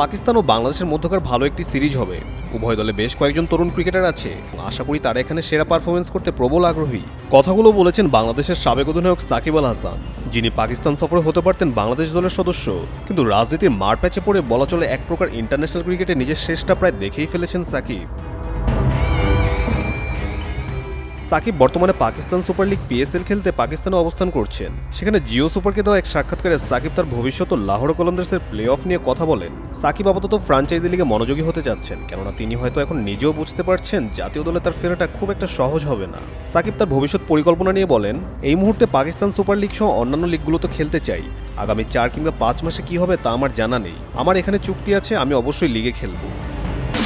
পাকিস্তান ও বাংলাদেশের মধ্যকার ভালো একটি সিরিজ হবে। উভয় দলে বেশ কয়েকজন তরুণ ক্রিকেটার আছে। আশা করি তারা এখানে সেরা পারফরমেন্স করতে প্রবল আগ্রহী। কথাগুলো বলেছেন বাংলাদেশের সাবেক অধিনায়ক সাকিব আল হাসান, যিনি পাকিস্তান সফরে হতে পারতেন বাংলাদেশ দলের সদস্য। কিন্তু রাজনীতির মার প্যাচে পড়ে বলা চলে এক প্রকার ইন্টারন্যাশনাল ক্রিকেটে নিজের শেষটা প্রায় দেখেই ফেলেছেন সাকিব। সাকিব বর্তমানে পাকিস্তান সুপার লিগ পিএসএল খেলতে পাকিস্তানে অবস্থান করছেন। সেখানে জিও সুপারকে দেওয়া এক সাক্ষাৎকারে সাকিব তার ভবিষ্যৎ লাহোর কলন্দার্সের প্লে অফ নিয়ে কথা বলেন। সাকিব আপাতত ফ্রাঞ্চাইজি লিগে মনোযোগী হতে যাচ্ছেন কেননা তিনি হয়তো এখন নিজেও বুঝতে পারছেন জাতীয় দলে তার ফেরাটা খুব একটা সহজ হবে না। সাকিব তার ভবিষ্যৎ পরিকল্পনা নিয়ে বলেন, এই মুহূর্তে পাকিস্তান সুপার লিগ সহ অন্যান্য লিগগুলোতে খেলতে চাই। আগামী চার কিংবা পাঁচ মাসে কি হবে তা আমার জানা নেই। আমার এখানে চুক্তি আছে, আমি অবশ্যই লিগে খেলব।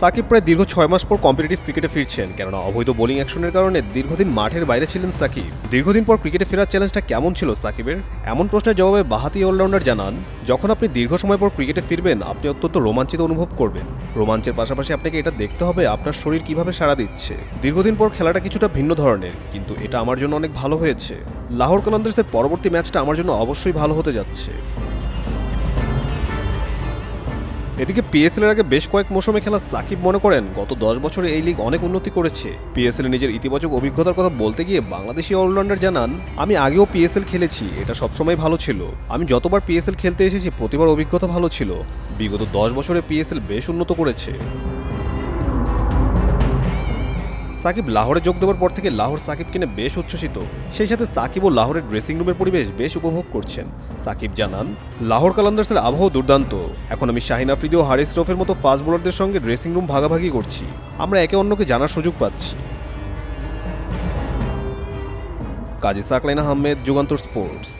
সাকিব প্রায় দীর্ঘ ছয় মাস পর কম্পিটিটিভ ক্রিকেটে ফিরছেন, কেননা অবৈধ বোলিং অ্যাকশনের কারণে দীর্ঘদিন মাঠের বাইরে ছিলেন সাকিব। দীর্ঘদিন পর ক্রিকেটে ফেরার চ্যালেঞ্জটা কেমন ছিল সাকিবের? এমন প্রশ্নের জবাবে বাহাতি অলরাউন্ডার জানান, যখন আপনি দীর্ঘ সময় পর ক্রিকেটে ফিরবেন, আপনি অত্যন্ত রোমাঞ্চিত অনুভব করবেন। রোমাঞ্চের পাশাপাশি আপনাকে এটা দেখতে হবে, আপনার শরীর কীভাবে সাড়া দিচ্ছে। দীর্ঘদিন পর খেলাটা কিছুটা ভিন্ন ধরনের, কিন্তু এটা আমার জন্য অনেক ভালো হয়েছে। লাহোর কলন্দার্সের পরবর্তী ম্যাচটা আমার জন্য অবশ্যই ভালো হতে যাচ্ছে। এদিকে পিএসএল এর আগে বেশ কয়েক মৌসুমে খেলা সাকিব মনে করেন, গত দশ বছরে এই লিগ অনেক উন্নতি করেছে। পিএসএল নিজের ইতিবাচক অভিজ্ঞতার কথা বলতে গিয়ে বাংলাদেশি অলরাউন্ডার জানান, আমি আগেও পিএসএল খেলেছি, এটা সবসময় ভালো ছিল। আমি যতবার পিএসএল খেলতে এসেছি, প্রতিবার অভিজ্ঞতা ভালো ছিল। বিগত দশ বছরে পিএসএল বেশ উন্নত করেছে। সাকিব লাহোরে যোগ দেওয়ার পর থেকে লাহোর সাকিবকে নিয়ে বেশ উচ্ছ্বসিত। সেই সাথে সাকিব ও লাহোরের ড্রেসিং রুমের পরিবেশ বেশ উপভোগ করছেন। সাকিব জানান, লাহোর কালান্দার্সের আবহাওয়া দুর্দান্ত। এখন আমি শাহিন আফ্রিদি ও হারিস রফের মতো ফাস্ট বোলারদের সঙ্গে ড্রেসিং রুম ভাগাভাগি করছি। আমরা একে অন্যকে জানার সুযোগ পাচ্ছি। কাজী সাকলাইন আহমেদ, যুগান্তর স্পোর্টস।